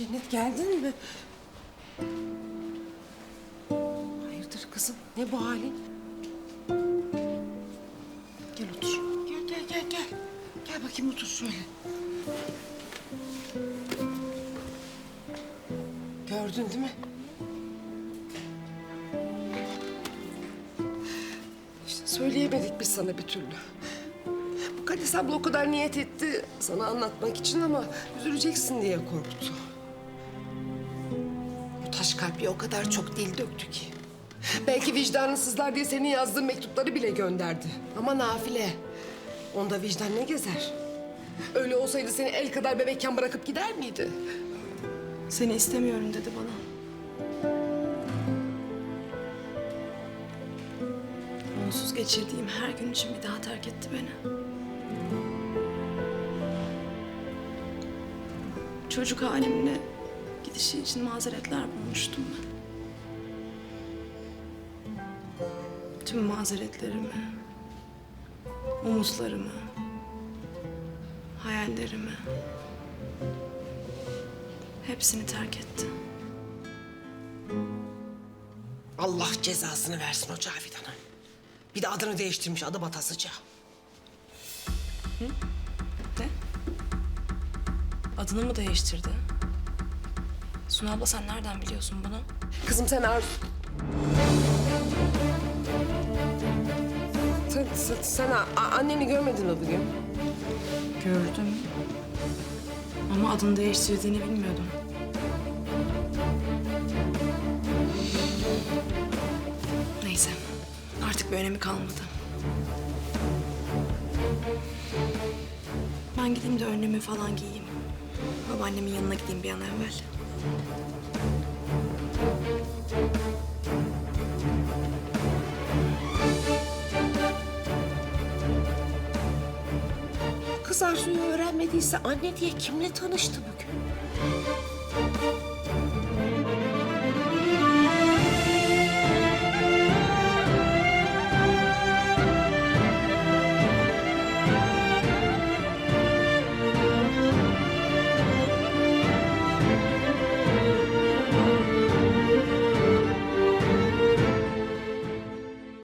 Cennet geldin mi? Hayırdır kızım? Ne bu halin? Gel otur. Gel gel gel gel. Gel bakayım otur şöyle. Gördün değil mi? İşte söyleyemedik biz sana bir türlü. Bu Kalis abla o kadar niyet etti sana anlatmak için ama üzüleceksin diye korktu. Kalpli o kadar çok dil döktü ki. Belki vicdanı sızlar diye senin yazdığın mektupları bile gönderdi. Ama nafile. Onda vicdan ne gezer? Öyle olsaydı seni el kadar bebekken bırakıp gider miydi? Seni istemiyorum dedi bana. Onsuz geçirdiğim her gün için bir daha terk etti beni. Çocuk halimle gidişi için mazeretler bulmuştum ben. Tüm mazeretlerimi, umutlarımı, hayallerimi hepsini terk etti. Allah cezasını versin o Cavidan'a. Bir de adını değiştirmiş adı Batasıca. Ne? Adını mı değiştirdi? Sunu abla sen nereden biliyorsun bunu? Kızım sen Arzu... Sen, sen, sen a- anneni görmedin o gün. Gördüm. Ama adını değiştirdiğini bilmiyordum. Neyse. Artık bir önemi kalmadı. Ben gideyim de önlüğümü falan giyeyim. Babaannemin yanına gideyim bir an evvel. Kız Arzu'yu öğrenmediyse anne diye kimle tanıştı bugün?